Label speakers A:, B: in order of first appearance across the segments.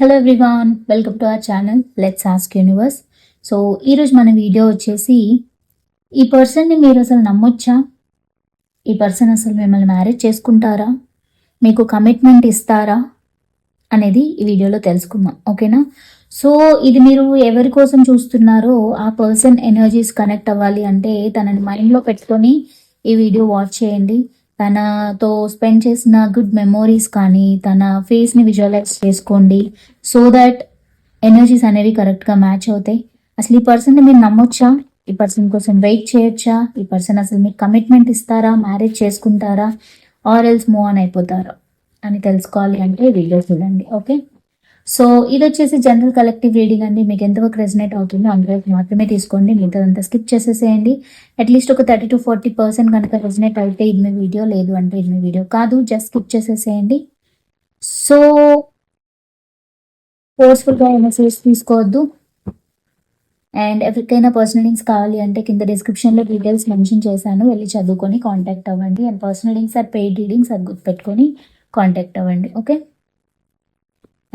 A: Hello everyone welcome to our channel let's ask universe so ఈరోజు మన video వచ్చేసి ఈ పర్సన్ని మీరు అసలు నమ్మొచ్చా? ఈ పర్సన్ అసలు మిమ్మల్ని మ్యారేజ్ చేసుకుంటారా? మీకు కమిట్మెంట్ ఇస్తారా? అనేది ఈ వీడియోలో తెలుసుకుందాం ఓకేనా సో ఇది మీరు ఎవరి కోసం చూస్తున్నారో ఆ పర్సన్ ఎనర్జీస్ కనెక్ట్ అవ్వాలి అంటే తనని మైండ్లో పెట్టుకొని ఈ వీడియో వాచ్ చేయండి. తనతో స్పెండ్ చేసిన గుడ్ మెమోరీస్ కానీ తన ఫేస్ని విజువలైజ్ చేసుకోండి. సో దట్ ఎనర్జీస్ అనేవి కరెక్ట్గా మ్యాచ్ అవుతాయి. అసలు ఈ పర్సన్ని మీరు నమ్మొచ్చా? ఈ పర్సన్ కోసం వెయిట్ చేయొచ్చా? ఈ పర్సన్ అసలు మీకు కమిట్మెంట్ ఇస్తారా? మ్యారేజ్ చేసుకుంటారా? ఆర్ ఎల్స్ మూవ్ ఆన్ అయిపోతారా? అని తెలుసుకోవాలి అంటే వీడియో చూడండి ఓకే సో ఇది వచ్చేసి జనరల్ కలెక్టివ్ రీడింగ్ అండి. మీకు ఎంతవరకు రెజనేట్ అవుతుందో అందువరకు మాత్రమే తీసుకోండి. మిగతాదంతా స్కిప్ చేసేసేయండి. అట్లీస్ట్ ఒక థర్టీ టు ఫార్టీ పర్సెంట్ కనుక రెజనేట్ అయితే ఇది మీ వీడియో లేదు అంటే ఇది మీ వీడియో కాదు. జస్ట్ స్కిప్ చేసేసేయండి. సో ఫోర్స్ఫుల్గా మెసేజ్ తీసుకోవద్దు. అండ్ ఎవరికైనా పర్సనల్ లింక్స్ కావాలి అంటే కింద డిస్క్రిప్షన్లో డీటెయిల్స్ మెన్షన్ చేశాను. వెళ్ళి చదువుకొని కాంటాక్ట్ అవ్వండి. And personal links or paid readings అది గుర్తుపెట్టుకొని కాంటాక్ట్ అవ్వండి. ఓకే?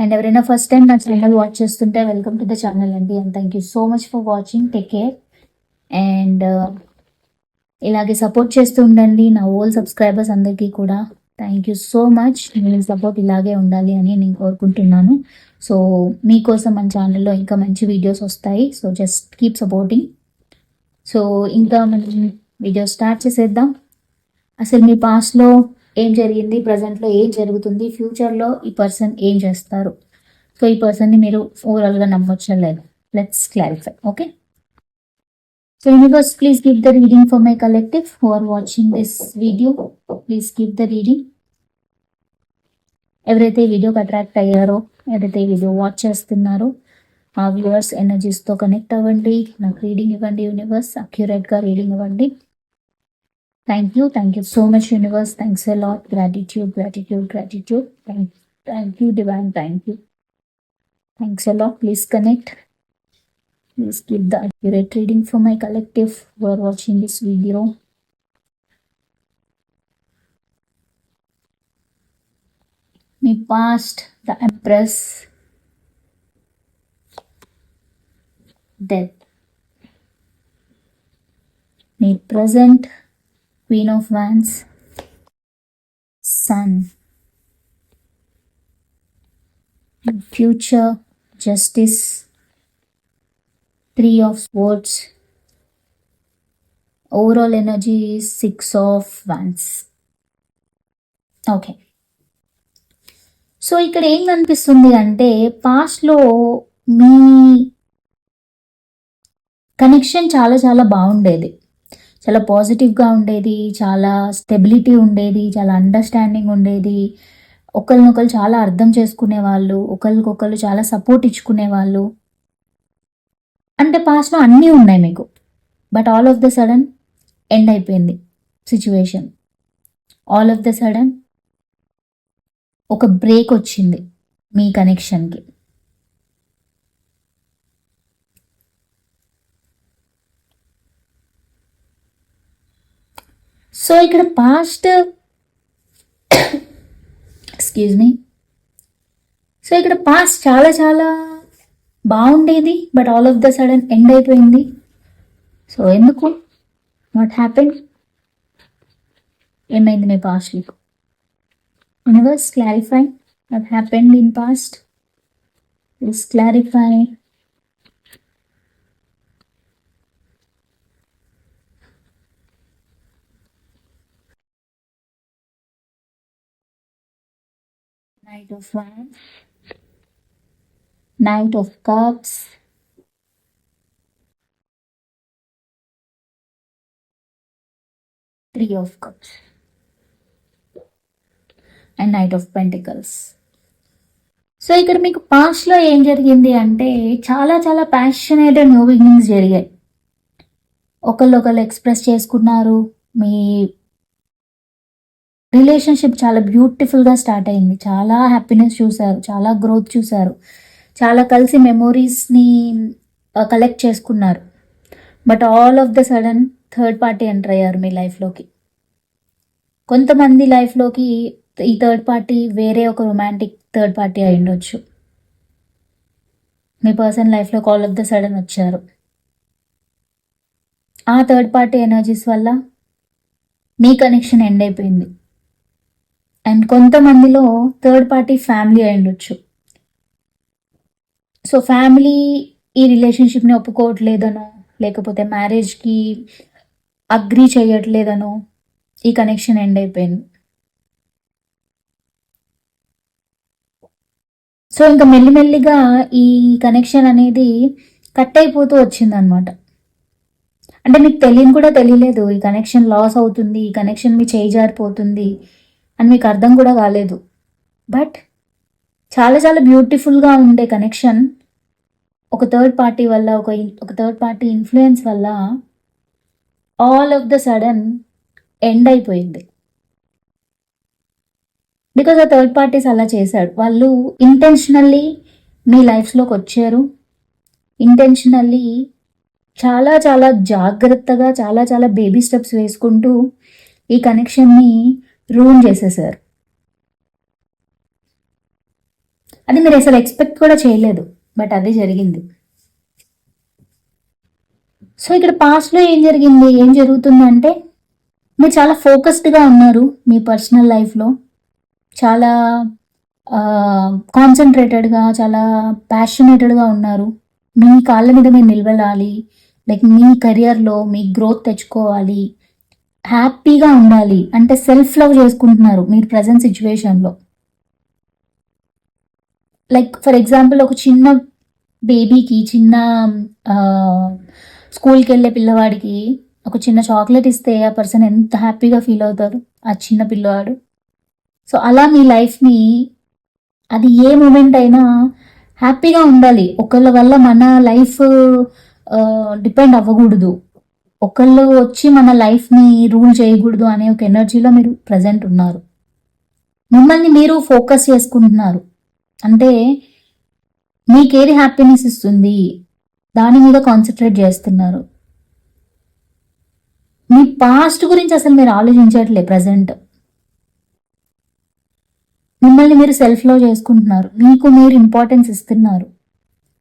A: అండ్ ఎవరైనా ఫస్ట్ టైం నా ఛానల్ వాచ్ చేస్తుంటే వెల్కమ్ టు ద ఛానల్ అండి. And thank you so much for watching take care and ఇలాగే సపోర్ట్ చేస్తూ ఉండండి. నా ఓల్ సబ్స్క్రైబర్స్ అందరికీ కూడా థ్యాంక్ యూ సో మచ్ మీ సపోర్ట్ ఇలాగే ఉండాలి అని నేను కోరుకుంటున్నాను. సో మీకోసం మన ఛానల్లో ఇంకా మంచి వీడియోస్ వస్తాయి. So just keep supporting so ఇంకా మనం వీడియో స్టార్ట్ చేసేద్దాం. అసలు మీ పాస్ట్లో ఏం జరిగింది? ప్రజెంట్లో ఏం జరుగుతుంది? ఫ్యూచర్లో ఈ పర్సన్ ఏం చేస్తారు? సో ఈ పర్సన్ని మీరు ఓవరాల్గా నమ్మొచ్చా లేదు? Let's clarify okay so universe please give the reading for my collective who are watching this video please give the reading ఎవరైతే ఈ వీడియోకి అట్రాక్ట్ అయ్యారో ఎవరైతే ఈ వీడియో వాచ్ చేస్తున్నారో ఆ వ్యూవర్స్ ఎనర్జీస్తో కనెక్ట్ అవ్వండి. నాకు రీడింగ్ ఇవ్వండి యూనివర్స్ అక్యురేట్గా రీడింగ్ ఇవ్వండి. Thank you. Thank you so much, universe. Thanks a lot. Gratitude, gratitude, gratitude. Thank, thank you, divine. Thank you. Thanks a lot. Please connect. Please keep the accurate reading for my collective who are watching this video. We passed the Empress death. May present queen of wands sun future justice three of swords overall energy six of wands okay so ఇక్కడ ఏం కనిపిస్తుంది అంటే పాస్ట్లో మీ connection చాలా చాలా బాగుండేది. చాలా పాజిటివ్గా ఉండేది చాలా స్టెబిలిటీ ఉండేది చాలా అండర్స్టాండింగ్ ఉండేది. ఒకరినొకరు చాలా అర్థం చేసుకునే వాళ్ళు ఒకరికొకరు చాలా సపోర్ట్ ఇచ్చుకునే వాళ్ళు అంటే పాస్ట్లో అన్నీ ఉన్నాయి మీకు. But all of the sudden end అయిపోయింది situation all of the sudden ఒక బ్రేక్ వచ్చింది మీ కనెక్షన్కి సో ఇక్కడ పాస్ట్ ఎక్స్క్యూజ్ మీ సో ఇక్కడ పాస్ట్ చాలా చాలా బాగుండేది but all of the sudden end అయిపోయింది. సో ఎందుకు? వాట్ హ్యాపెన్ ఏమైంది మీ పాస్ట్కి universe clarify what happened in past please clarify knight of Wands, knight of cups three of cups and knight of pentacles so ఇక్కడ మీకు పాస్ట్లో ఏం జరిగింది అంటే చాలా చాలా ప్యాషనేట్ న్యూ బిగినింగ్స్ జరిగాయి. ఒకళ్ళు ఒకళ్ళు ఎక్స్ప్రెస్ చేసుకున్నారు. మీ రిలేషన్షిప్ చాలా బ్యూటిఫుల్గా స్టార్ట్ అయింది. చాలా హ్యాపీనెస్ చూశారు చాలా గ్రోత్ చూశారు చాలా కలిసి మెమోరీస్ని కలెక్ట్ చేసుకున్నారు. But all of the sudden third party enter అయ్యారు మీ లైఫ్లోకి. కొంతమంది లైఫ్లోకి ఈ థర్డ్ పార్టీ వేరే ఒక రొమాంటిక్ థర్డ్ పార్టీ అయి ఉండొచ్చు. మీ పర్సన్ లైఫ్లో కాల్ ఆఫ్ ద సడన్ వచ్చారు. ఆ థర్డ్ పార్టీ ఎనర్జీస్ వల్ల మీ కనెక్షన్ ఎండ్ అయిపోయింది. అండ్ కొంతమందిలో థర్డ్ పార్టీ ఫ్యామిలీ అయి ఉండొచ్చు. సో ఫ్యామిలీ ఈ రిలేషన్షిప్ని ఒప్పుకోవట్లేదనో లేకపోతే మ్యారేజ్కి అగ్రీ చేయట్లేదనో ఈ కనెక్షన్ ఎండ్ అయిపోయింది. సో ఇంకా మెల్లిమెల్లిగా ఈ కనెక్షన్ అనేది కట్ అయిపోతూ వచ్చిందనమాట. అంటే మీకు తెలియని కూడా తెలియలేదు ఈ కనెక్షన్ లాస్ అవుతుంది ఈ కనెక్షన్ మీ చేయి జారిపోతుంది అని మీకు అర్థం కూడా కాలేదు. బట్ చాలా చాలా బ్యూటిఫుల్గా ఉండే కనెక్షన్ ఒక థర్డ్ పార్టీ వల్ల ఒక ఒక థర్డ్ పార్టీ ఇన్ఫ్లుయెన్స్ వల్ల all of the sudden end అయిపోయింది. బికాజ్ ఆ థర్డ్ పార్టీస్ అలా చేశాడు వాళ్ళు ఇంటెన్షనల్లీ మీ లైఫ్స్లోకి వచ్చారు. ఇంటెన్షనల్లీ చాలా చాలా జాగ్రత్తగా చాలా చాలా బేబీ స్టెప్స్ వేసుకుంటూ ఈ కనెక్షన్ని రూమ్ చేసేసారు. అది మీరు అసలు ఎక్స్పెక్ట్ కూడా చేయలేదు బట్ అది జరిగింది. సో ఇక్కడ పాస్ట్లో ఏం జరిగింది ఏం జరుగుతుందంటే మీరు చాలా ఫోకస్డ్గా ఉన్నారు మీ పర్సనల్ లైఫ్లో చాలా కాన్సన్ట్రేటెడ్గా చాలా ప్యాషనేటెడ్గా ఉన్నారు. మీ కాళ్ళ మీద మీరు నిలబడాలి లైక్ మీ కెరియర్లో మీ గ్రోత్ తెచ్చుకోవాలి. హ్యాపీగా ఉండాలి. అంటే సెల్ఫ్ లవ్ చేసుకుంటున్నారు మీరు ప్రజెంట్ సిచ్యువేషన్లో లైక్ ఫర్ ఎగ్జాంపుల్ ఒక చిన్న బేబీకి చిన్న స్కూల్కి వెళ్ళే పిల్లవాడికి ఒక చిన్న చాక్లెట్ ఇస్తే ఆ పర్సన్ ఎంత హ్యాపీగా ఫీల్ అవుతారు ఆ చిన్న పిల్లవాడు. సో అలా మీ లైఫ్ని అది ఏ మూమెంట్ అయినా హ్యాపీగా ఉండాలి. ఒకళ్ళ వల్ల మన లైఫ్ డిపెండ్ అవ్వకూడదు. ఒకళ్ళు వచ్చి మన లైఫ్ని రూల్ చేయకూడదు అనే ఒక ఎనర్జీలో మీరు ప్రజెంట్ ఉన్నారు. మిమ్మల్ని మీరు ఫోకస్ చేసుకుంటున్నారు. అంటే మీకేది హ్యాపీనెస్ ఇస్తుంది? దాని మీద కాన్సన్ట్రేట్ చేస్తున్నారు. మీ పాస్ట్ గురించి అసలు మీరు ఆలోచించట్లే ప్రజెంట్ మిమ్మల్ని మీరు సెల్ఫ్లో చేసుకుంటున్నారు. మీకు మీరు ఇంపార్టెన్స్ ఇస్తున్నారు.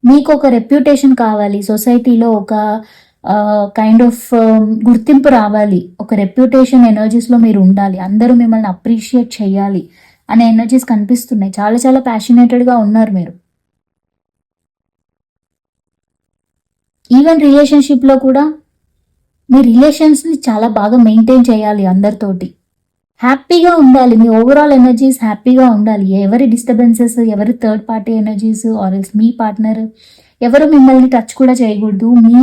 A: మీకు ఒక రెప్యుటేషన్ కావాలి. సొసైటీలో ఒక కైండ్ ఆఫ్ um, గుర్తింపు రావాలి. ఒక రెప్యుటేషన్ ఎనర్జీస్లో మీరు ఉండాలి. అందరూ మిమ్మల్ని అప్రిషియేట్ చేయాలి అనే ఎనర్జీస్ కనిపిస్తున్నాయి. చాలా చాలా ప్యాషనేటెడ్గా ఉన్నారు మీరు. ఈవెన్ రిలేషన్షిప్లో కూడా మీ రిలేషన్స్ని చాలా బాగా మెయింటైన్ చేయాలి అందరితోటి. హ్యాపీగా ఉండాలి. మీ ఓవరాల్ ఎనర్జీస్ హ్యాపీగా ఉండాలి. ఎవరి డిస్టర్బెన్సెస్ ఎవరి third party energies or else me partner ఎవరు మిమ్మల్ని టచ్ కూడా చేయకూడదు. మీ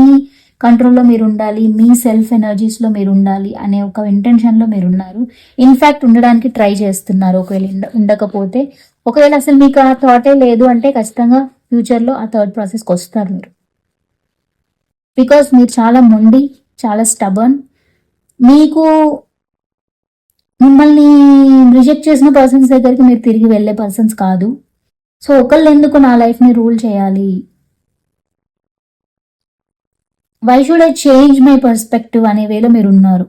A: కంట్రోల్లో మీరు ఉండాలి మీ సెల్ఫ్ ఎనర్జీస్లో మీరు ఉండాలి అనే ఒక ఇంటెన్షన్లో మీరు ఉన్నారు ఇన్ఫ్యాక్ట్ ఉండడానికి ట్రై చేస్తున్నారు. ఒకవేళ ఉండకపోతే ఒకవేళ అసలు మీకు ఆ థాటే లేదు అంటే ఖచ్చితంగా ఫ్యూచర్లో ఆ థర్డ్ ప్రాసెస్కి వస్తారు మీరు. బికాస్ మీరు చాలా మొండి చాలా స్టబర్న్ మీకు మిమ్మల్ని రిజెక్ట్ చేసిన పర్సన్స్ దగ్గరికి మీరు తిరిగి వెళ్ళే పర్సన్స్ కాదు. సో ఒకళ్ళు ఎందుకు నా లైఫ్ని రూల్ చేయాలి? Why should I change my perspective అనే వేలో మీరు ఉన్నారు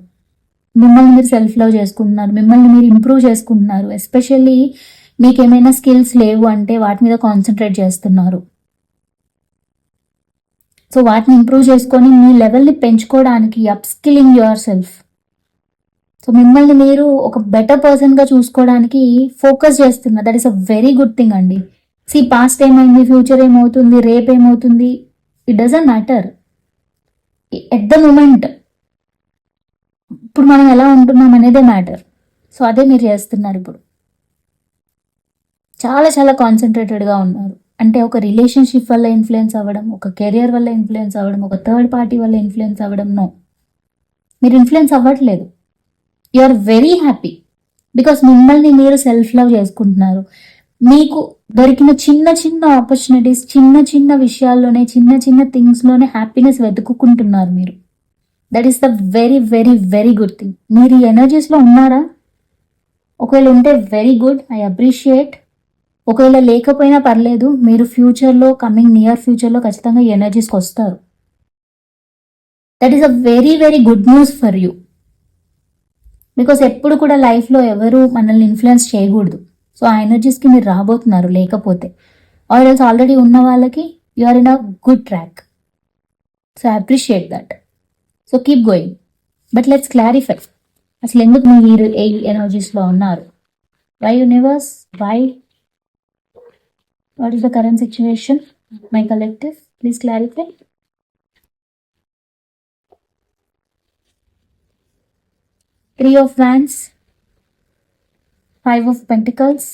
A: మిమ్మల్ని మీరు సెల్ఫ్ లవ్ చేసుకుంటున్నారు. మిమ్మల్ని మీరు ఇంప్రూవ్ చేసుకుంటున్నారు. ఎస్పెషల్లీ మీకు ఏమైనా స్కిల్స్ లేవు అంటే వాటి మీద కాన్సన్ట్రేట్ చేస్తున్నారు. సో వాటిని ఇంప్రూవ్ చేసుకొని మీ లెవెల్ని పెంచుకోవడానికి upskilling yourself so మిమ్మల్ని మీరు ఒక బెటర్ పర్సన్గా చూసుకోవడానికి ఫోకస్ చేస్తున్నారు that is a very good thing అండి. సి పాస్ట్ ఏమైంది ఫ్యూచర్ ఏమవుతుంది రేపు ఏమవుతుంది it doesn't matter at the moment ఇప్పుడు మనం ఎలా ఉంటున్నాం అనేదే మ్యాటర్ సో అదే మీరు చేస్తున్నారు ఇప్పుడు. చాలా చాలా కాన్సన్ట్రేటెడ్గా ఉన్నారు. అంటే ఒక రిలేషన్షిప్ వల్ల ఇన్ఫ్లుయెన్స్ అవ్వడం ఒక కెరియర్ వల్ల ఇన్ఫ్లుయెన్స్ అవ్వడం ఒక థర్డ్ పార్టీ వల్ల ఇన్ఫ్లుయెన్స్ అవ్వడం నో మీరు ఇన్ఫ్లుయెన్స్ అవ్వట్లేదు. You are very happy because మిమ్మల్ని మీరు సెల్ఫ్ లవ్ చేసుకుంటున్నారు. మీకు దొరికిన చిన్న చిన్న ఆపర్చునిటీస్ చిన్న చిన్న విషయాల్లోనే చిన్న చిన్న థింగ్స్లోనే హ్యాపీనెస్ వెతుక్కుంటున్నారు మీరు. That is the very very very good thing మీరు ఈ ఎనర్జీస్లో ఉన్నారా? ఒకవేళ ఉంటే వెరీ గుడ్ ఐ అప్రిషియేట్ ఒకవేళ లేకపోయినా పర్లేదు మీరు ఫ్యూచర్లో కమింగ్ నియర్ ఫ్యూచర్లో ఖచ్చితంగా ఈ ఎనర్జీస్కి వస్తారు. That is a very very good news for you because ఎప్పుడు కూడా లైఫ్లో ఎవరు మనల్ని ఇన్ఫ్లుయెన్స్ చేయకూడదు. సో ఆ ఎనర్జీస్కి మీరు రాబోతున్నారు. లేకపోతే ఆర్ ఎల్స్ ఆల్రెడీ ఉన్న వాళ్ళకి you are in a good track so I appreciate that so keep going but let's clarify అసలు ఎందుకు మీరు ఏ ఎనర్జీస్లో ఉన్నారు? Why universe why what is the current situation my collective please clarify three of wands five of pentacles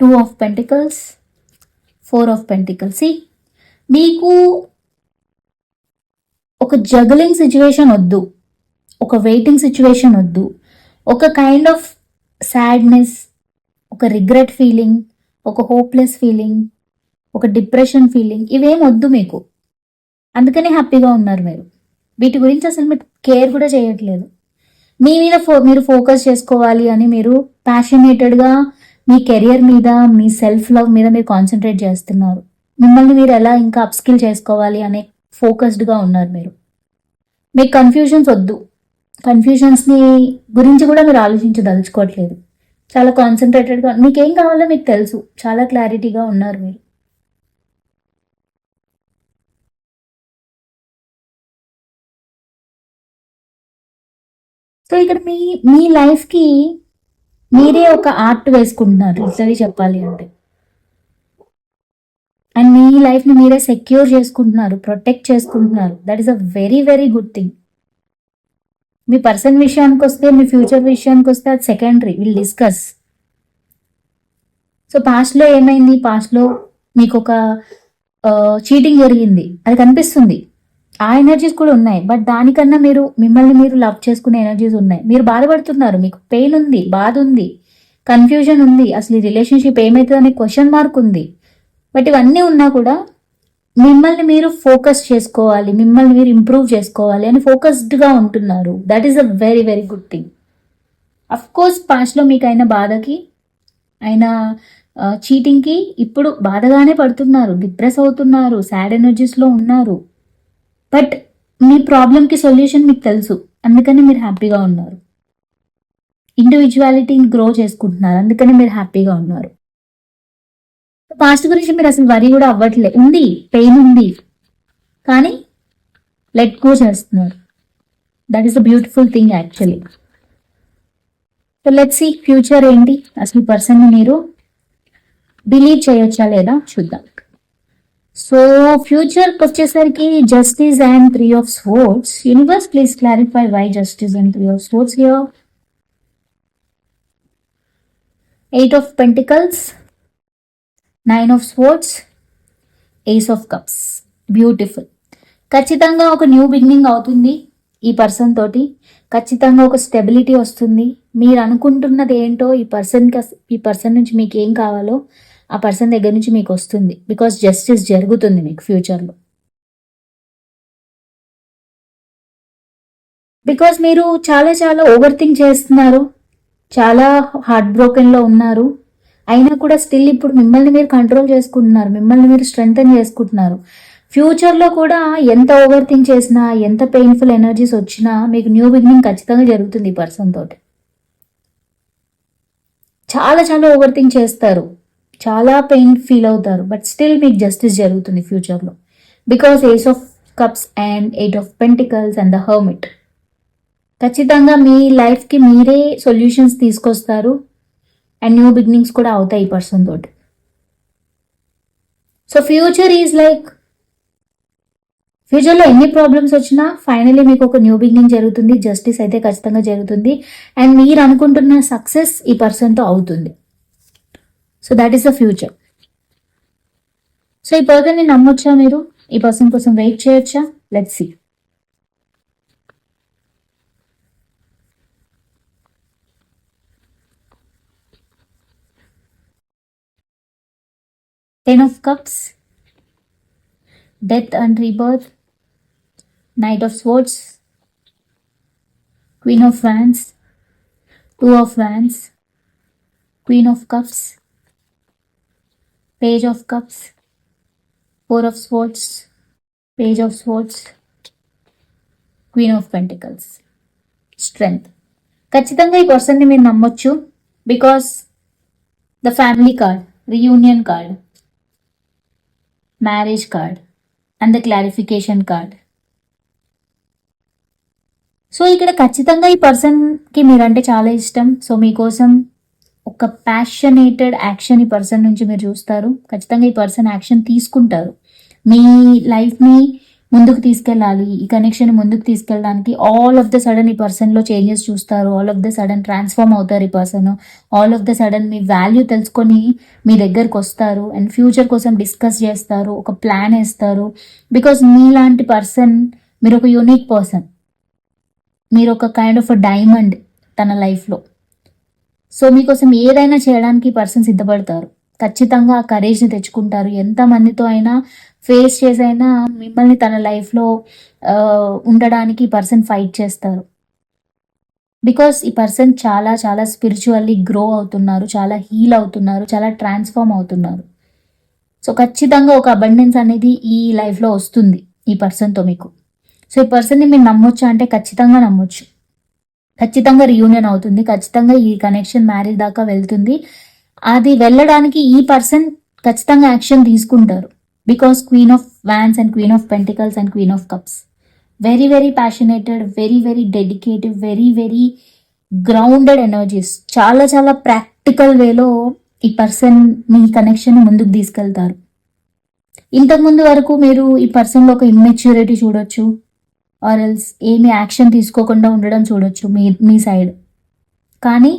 A: two of pentacles four of pentacles మీకు ఒక juggling situation వద్దు. ఒక వెయిటింగ్ సిచ్యువేషన్ వద్దు. ఒక కైండ్ ఆఫ్ సాడ్నెస్ ఒక regret feeling ఒక hopeless feeling ఒక depression feeling ఇవేం వద్దు మీకు. అందుకనే హ్యాపీగా ఉన్నారు మీరు. వీటి గురించి అసలు మీరు కేర్ కూడా చేయట్లేదు. మీ మీద ఫో మీరు ఫోకస్ చేసుకోవాలి అని మీరు ప్యాషనేటెడ్గా మీ కెరియర్ మీద మీ సెల్ఫ్ లవ్ మీద మీరు కాన్సన్ట్రేట్ చేస్తున్నారు. మిమ్మల్ని మీరు ఎలా ఇంకా అప్స్కిల్ చేసుకోవాలి అనే ఫోకస్డ్గా ఉన్నారు మీరు. మీకు కన్ఫ్యూజన్స్ వద్దు. కన్ఫ్యూజన్స్ని గురించి కూడా మీరు ఆలోచించదలుచుకోవట్లేదు. చాలా కాన్సన్ట్రేటెడ్గా మీకేం కావాలో మీకు తెలుసు. చాలా క్లారిటీగా ఉన్నారు మీరు. సో ఇక్కడ మీ మీ లైఫ్కి మీరే ఒక ఆర్ట్ వేసుకుంటున్నారు లిటరీ చెప్పాలి అంటే. అండ్ మీ లైఫ్ని మీరే సెక్యూర్ చేసుకుంటున్నారు ప్రొటెక్ట్ చేసుకుంటున్నారు. That is a very very good thing me person విషయానికి వస్తే మీ ఫ్యూచర్ విషయానికి వస్తే అది సెకండరీ విల్ డిస్కస్. సో పాస్ట్లో ఏమైంది? పాస్ట్లో మీకు ఒక చీటింగ్ జరిగింది. అది కనిపిస్తుంది. ఆ ఎనర్జీస్ కూడా ఉన్నాయి. బట్ దానికన్నా మీరు మిమ్మల్ని మీరు లవ్ చేసుకునే ఎనర్జీస్ ఉన్నాయి. మీరు బాధపడుతున్నారు. మీకు పెయిన్ ఉంది బాధ ఉంది కన్ఫ్యూజన్ ఉంది. అసలు ఈ రిలేషన్షిప్ ఏమవుతుంది అనే క్వశ్చన్ మార్క్ ఉంది. బట్ ఇవన్నీ ఉన్నా కూడా మిమ్మల్ని మీరు ఫోకస్ చేసుకోవాలి మిమ్మల్ని మీరు ఇంప్రూవ్ చేసుకోవాలి అని ఫోకస్డ్గా ఉంటున్నారు. That is a very very good thing of course పాస్ట్లో మీకు అయిన బాధకి అయిన చీటింగ్కి ఇప్పుడు బాధగానే పడుతున్నారు. డిప్రెస్ అవుతున్నారు. సాడ్ ఎనర్జీస్లో ఉన్నారు. బట్ మీ ప్రాబ్లంకి సొల్యూషన్ మీకు తెలుసు. అందుకని మీరు హ్యాపీగా ఉన్నారు. ఇండివిజువాలిటీని గ్రో చేసుకుంటున్నారు. అందుకని మీరు హ్యాపీగా ఉన్నారు. పాస్ట్ గురించి మీరు అసలు వరి కూడా అవ్వట్లే. ఉంది పెయిన్ ఉంది. కానీ లెట్ గో చేస్తున్నారు. That is a beautiful thing actually so let see future ఏంటి? అసలు పర్సన్ని మీరు బిలీవ్ చేయొచ్చా లేదా చూద్దాం. సో ఫ్యూచర్కి వచ్చేసరికి justice and three of swords universe please clarify why justice and three of swords here eight of pentacles nine of swords ace of cups beautiful ఖచ్చితంగా ఒక న్యూ బిగినింగ్ అవుతుంది ఈ పర్సన్ తోటి. ఖచ్చితంగా ఒక స్టెబిలిటీ వస్తుంది. మీరు అనుకుంటున్నది ఏంటో ఈ పర్సన్కి ఈ పర్సన్ నుంచి మీకు ఏం కావాలో ఆ పర్సన్ దగ్గర నుంచి మీకు వస్తుంది. బికాస్ జస్టిస్ జరుగుతుంది మీకు ఫ్యూచర్లో. బికాస్ మీరు చాలా చాలా ఓవర్ థింక్ చేస్తున్నారు. చాలా హార్ట్ బ్రోకెన్లో ఉన్నారు. అయినా కూడా స్టిల్ ఇప్పుడు మిమ్మల్ని మీరు కంట్రోల్ చేసుకుంటున్నారు. మిమ్మల్ని మీరు స్ట్రెంగ్తన్ చేసుకుంటున్నారు. ఫ్యూచర్లో కూడా ఎంత ఓవర్ థింక్ చేసినా ఎంత పెయిన్ఫుల్ ఎనర్జీస్ వచ్చినా మీకు న్యూ బిగినింగ్ ఖచ్చితంగా జరుగుతుంది ఈ పర్సన్ తోటి. చాలా చాలా ఓవర్ థింక్ చేస్తారు. చాలా పెయిన్ ఫీల్ అవుతారు బట్ స్టిల్ మీకు జస్టిస్ జరుగుతుంది ఫ్యూచర్లో because ace of cups and eight of pentacles and the hermit ఖచ్చితంగా మీ లైఫ్కి మీరే సొల్యూషన్స్ తీసుకొస్తారు అండ్ న్యూ బిగినింగ్స్ కూడా అవుతాయి ఈ పర్సన్ తోటి. సో ఫ్యూచర్ ఈజ్ లైక్ ఫ్యూచర్లో ఎన్ని ప్రాబ్లమ్స్ వచ్చినా ఫైనలీ మీకు ఒక న్యూ బిగినింగ్ జరుగుతుంది జస్టిస్ అయితే ఖచ్చితంగా జరుగుతుంది అండ్ మీరు అనుకుంటున్న సక్సెస్ ఈ పర్సన్తో అవుతుంది. So that is the future so ఈ పర్సన్ని నమ్మొచ్చా మీరు? ఈ పర్సన్ కోసం వెయిట్ చేయొచ్చా? Let see ten of cups death and rebirth knight of swords queen of wands two of wands queen of cups page of cups four of swords page of swords queen of pentacles strength ఖచ్చితంగా ఈ పర్సన్ని మీరు నమ్మొచ్చు because the family card reunion card marriage card and the clarification card so ఇక్కడ ఖచ్చితంగా ఈ పర్సన్కి మీరంటే చాలా ఇష్టం. సో మీకోసం ఒక ప్యాషనేటెడ్ యాక్షన్ ఈ పర్సన్ నుంచి మీరు చూస్తారు. ఖచ్చితంగా ఈ పర్సన్ యాక్షన్ తీసుకుంటారు. మీ లైఫ్ని ముందుకు తీసుకెళ్ళాలి. ఈ కనెక్షన్ ముందుకు తీసుకెళ్ళడానికి ఆల్ ఆఫ్ ద సడన్ ఈ పర్సన్లో చేంజెస్ చూస్తారు. All of the sudden transform అవుతారు ఈ person all of the sudden me value తెలుసుకొని మీ దగ్గరకు వస్తారు. అండ్ ఫ్యూచర్ కోసం డిస్కస్ చేస్తారు. ఒక ప్లాన్ వేస్తారు. బికాస్ మీలాంటి పర్సన్ మీరు ఒక యూనిక్ పర్సన్ మీరు ఒక కైండ్ ఆఫ్ డైమండ్ తన లైఫ్లో సో మీకోసం ఏదైనా చేయడానికి పర్సన్ సిద్ధపడతారు. ఖచ్చితంగా ఆ కరేజ్ని తెచ్చుకుంటారు. ఎంతమందితో అయినా ఫేస్ చేసైనా మిమ్మల్ని తన లైఫ్లో ఉండడానికి పర్సన్ ఫైట్ చేస్తారు. బికాస్ ఈ పర్సన్ చాలా చాలా స్పిరిచువల్లీ గ్రో అవుతున్నారు చాలా హీల్ అవుతున్నారు చాలా ట్రాన్స్ఫార్మ్ అవుతున్నారు. సో ఖచ్చితంగా ఒక అబండెన్స్ అనేది ఈ లైఫ్లో వస్తుంది ఈ పర్సన్తో మీకు. సో ఈ పర్సన్ని మీరు నమ్మొచ్చా అంటే ఖచ్చితంగా నమ్మొచ్చు. ఖచ్చితంగా రియూనియన్ అవుతుంది. ఖచ్చితంగా ఈ కనెక్షన్ మ్యారేజ్ దాకా వెళ్తుంది. అది వెళ్ళడానికి ఈ పర్సన్ ఖచ్చితంగా యాక్షన్ తీసుకుంటారు. Because queen of wands and queen of pentacles and queen of cups very very passionated very very dedicated very very grounded energies చాలా చాలా ప్రాక్టికల్ వేలో ఈ పర్సన్ మీ కనెక్షన్ ముందుకు తీసుకెళ్తారు. ఇంతకుముందు వరకు మీరు ఈ పర్సన్లో ఒక ఇమ్మెచ్యూరిటీ చూడొచ్చు. ఆర్ ఎల్స్ ఏమి యాక్షన్ తీసుకోకుండా ఉండడం చూడొచ్చు మీ మీ సైడ్. కానీ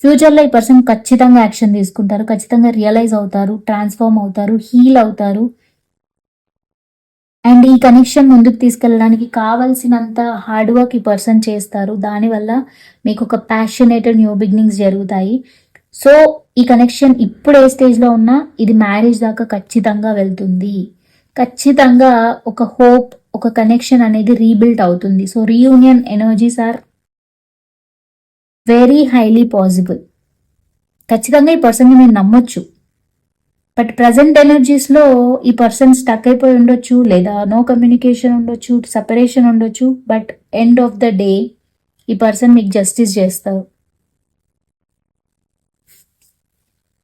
A: ఫ్యూచర్లో ఈ పర్సన్ ఖచ్చితంగా యాక్షన్ తీసుకుంటారు ఖచ్చితంగా రియలైజ్ అవుతారు ట్రాన్స్ఫార్మ్ అవుతారు హీల్ అవుతారు. అండ్ ఈ కనెక్షన్ ముందుకు తీసుకెళ్ళడానికి కావలసినంత హార్డ్ వర్క్ ఈ పర్సన్ చేస్తారు. దానివల్ల మీకు ఒక ప్యాషనేటెడ్ న్యూ బిగినింగ్స్ జరుగుతాయి. సో ఈ కనెక్షన్ ఇప్పుడు ఏ స్టేజ్లో ఉన్నా ఇది మ్యారేజ్ దాకా ఖచ్చితంగా వెళ్తుంది. ఖచ్చితంగా ఒక హోప్ ఒక కనెక్షన్ అనేది రీబిల్డ్ అవుతుంది. So reunion energies are very highly possible ఖచ్చితంగా ఈ పర్సన్ని మీరు నమ్మొచ్చు. బట్ ప్రజెంట్ ఎనర్జీస్లో ఈ పర్సన్ స్టక్ అయిపోయి ఉండొచ్చు లేదా నో కమ్యూనికేషన్ ఉండొచ్చు సపరేషన్ ఉండొచ్చు. But end of the day ఈ పర్సన్ మీకు జస్టిస్ చేస్తారు.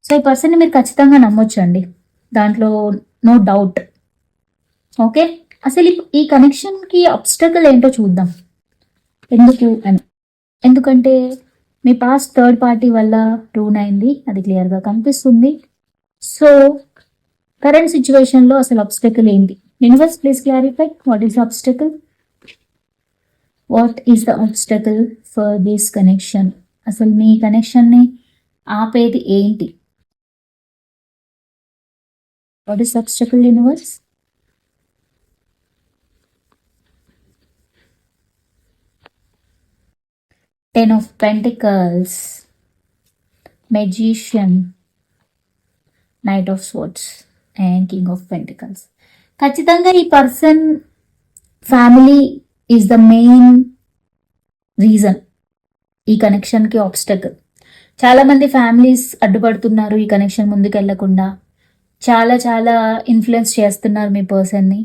A: సో ఈ పర్సన్ని మీరు ఖచ్చితంగా నమ్మొచ్చు అండి దాంట్లో నో డౌట్ ఓకే అసలు ఈ- కనెక్షన్కి అబ్స్టకల్ ఏంటో చూద్దాం. ఎందుకు అని. ఎందుకంటే మీ పాస్ట్ థర్డ్ పార్టీ వల్ల రూన్ అయింది అది క్లియర్గా కనిపిస్తుంది. సో కరెంట్ సిచ్యువేషన్లో అసలు అబ్స్టకల్ ఏంటి? Universe please clarify what is obstacle what is the obstacle for this connection అసలు మీ కనెక్షన్ని ఆపేది ఏంటి? What is obstacle universe ten of pentacles magician knight of sports and king of pentacles ఖచ్చితంగా ఈ person family is the main reason ఈ కనెక్షన్కి obstacle చాలామంది ఫ్యామిలీస్ అడ్డుపడుతున్నారు ఈ కనెక్షన్ ముందుకు వెళ్ళకుండా చాలా చాలా ఇన్ఫ్లుయెన్స్ చేస్తున్నారు మీ పర్సన్ని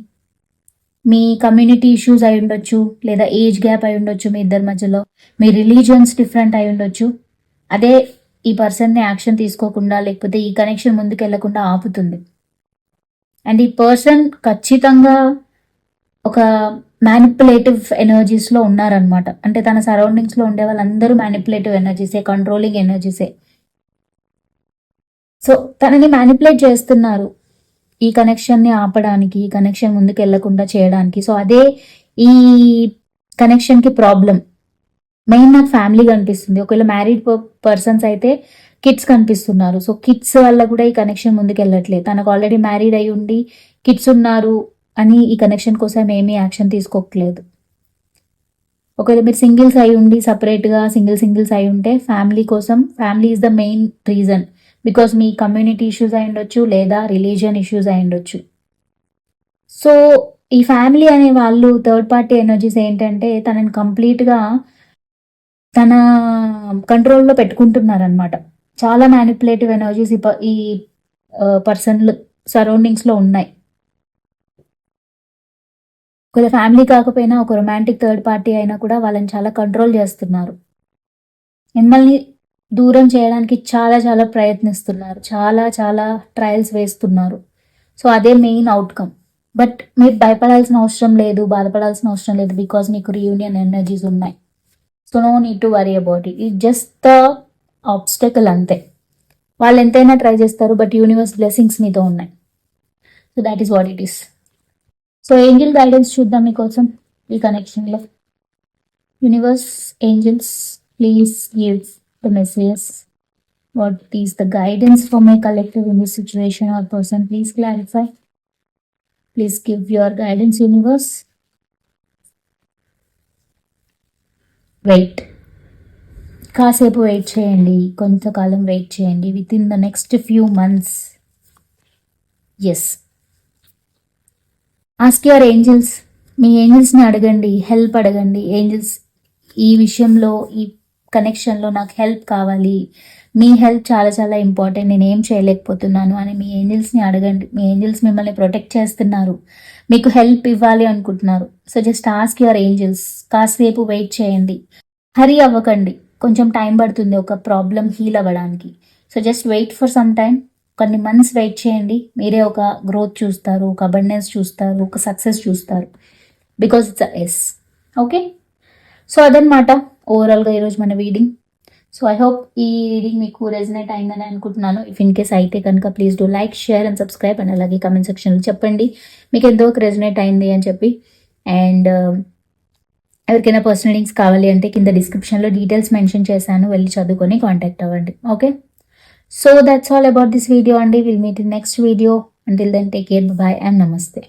A: మీ కమ్యూనిటీ ఇష్యూస్ అయి ఉండొచ్చు లేదా ఏజ్ గ్యాప్ అయి ఉండొచ్చు మీ ఇద్దరి మధ్యలో. మీ రిలీజియన్స్ డిఫరెంట్ అయి ఉండొచ్చు. అదే ఈ పర్సన్ని యాక్షన్ తీసుకోకుండా లేకపోతే ఈ కనెక్షన్ ముందుకు వెళ్ళకుండా ఆపుతుంది. అండ్ ఈ పర్సన్ ఖచ్చితంగా ఒక మ్యానిపులేటివ్ ఎనర్జీస్లో ఉన్నారనమాట అంటే తన సరౌండింగ్స్లో ఉండే వాళ్ళందరూ మ్యానిపులేటివ్ ఎనర్జీసే కంట్రోలింగ్ ఎనర్జీసే సో తనని మ్యానిపులేట్ చేస్తున్నారు. ఈ కనెక్షన్ని ఆపడానికి ఈ కనెక్షన్ ముందుకు వెళ్ళకుండా చేయడానికి. సో అదే ఈ కనెక్షన్కి ప్రాబ్లం. మెయిన్ నాకు ఫ్యామిలీ కనిపిస్తుంది. ఒకవేళ మ్యారీడ్ పర్సన్స్ అయితే కిడ్స్ కనిపిస్తున్నారు. సో కిడ్స్ వల్ల కూడా ఈ కనెక్షన్ ముందుకు వెళ్ళట్లేదు తనకు ఆల్రెడీ మ్యారీడ్ అయి ఉండి కిడ్స్ ఉన్నారు అని ఈ కనెక్షన్ కోసం ఏమీ యాక్షన్ తీసుకోవట్లేదు ఒకవేళ మీరు సింగిల్స్ అయి ఉండి సపరేట్గా సింగిల్ సింగిల్స్ అయి ఉంటే ఫ్యామిలీ కోసం family is the main reason. Because me community issues అయి ఉండొచ్చు లేదా రిలీజియన్ ఇష్యూస్ అయి ఉండొచ్చు. సో ఈ ఫ్యామిలీ అనే వాళ్ళు థర్డ్ పార్టీ ఎనర్జీస్ ఏంటంటే తనని కంప్లీట్గా తన కంట్రోల్లో పెట్టుకుంటున్నారనమాట చాలా మ్యానిపులేటివ్ ఎనర్జీస్ ఈ పర్సన్లు ఈ సరౌండింగ్స్లో ఉన్నాయి. ఒక ఫ్యామిలీ కాకపోయినా ఒక రొమాంటిక్ థర్డ్ పార్టీ అయినా కూడా వాళ్ళని చాలా కంట్రోల్ చేస్తున్నారు. మిమ్మల్ని దూరం చేయడానికి చాలా చాలా ప్రయత్నిస్తున్నారు. చాలా చాలా ట్రయల్స్ వేస్తున్నారు. సో అదే మెయిన్ అవుట్కమ్ బట్ మీరు భయపడాల్సిన అవసరం లేదు బాధపడాల్సిన అవసరం లేదు బికాజ్ మీకు రీయూనియన్ ఎనర్జీస్ ఉన్నాయి. So no need to worry about it it just the obstacle అంతే. వాళ్ళు ఎంతైనా ట్రై చేస్తారు బట్ యూనివర్స్ బ్లెస్సింగ్స్ మీతో ఉన్నాయి. So that is what it is so angel guidance చూద్దాం మీకోసం ఈ కనెక్షన్లో universe angels please gives the messages what is the guidance for my collective in this situation or person please clarify please give your guidance universe wait కాసేపు wait చేయండి కొంతకాలం wait చేయండి with in the next few months as ask your angels మీ ఏంజిల్స్ని అడగండి help అడగండి Angeles ఈ విషయంలో ఈ కనెక్షన్లో నాకు హెల్ప్ కావాలి. మీ హెల్ప్ చాలా చాలా ఇంపార్టెంట్ నేను ఏం చేయలేకపోతున్నాను అని మీ ఏంజిల్స్ని అడగండి. మీ ఏంజిల్స్ మిమ్మల్ని ప్రొటెక్ట్ చేస్తున్నారు. మీకు హెల్ప్ ఇవ్వాలి అనుకుంటున్నారు. So just ask your angels కాసేపు వెయిట్ చేయండి. హరీ అవ్వకండి. కొంచెం టైం పడుతుంది. ఒక ప్రాబ్లం హీల్ అవ్వడానికి. So just wait for some time కొన్ని మంత్స్ వెయిట్ చేయండి. మీరే ఒక గ్రోత్ చూస్తారు. ఒక అబండెన్స్ చూస్తారు. ఒక సక్సెస్ చూస్తారు. Because it's as okay so అదనమాట ఓవరాల్గా ఈరోజు మన రీడింగ్ సో ఐ హోప్ ఈ రీడింగ్ మీకు రెజనేట్ అయిందని అనుకుంటున్నాను. ఇఫ్ ఇన్ కేస్ అయితే కనుక please do like share and subscribe and అలాగే కమెంట్ సెక్షన్లో చెప్పండి. మీకు ఎంతవరకు రెజనేట్ అయింది అని చెప్పి. అండ్ um, ఎవరికైనా పర్సనల్ లింక్స్ కావాలి అంటే కింద డిస్క్రిప్షన్లో డీటెయిల్స్ మెన్షన్ చేశాను. వెళ్ళి చదువుకొని కాంటాక్ట్ అవ్వండి. Okay so that's all about this video అండి. Will meet in next video until then take care bye and నమస్తే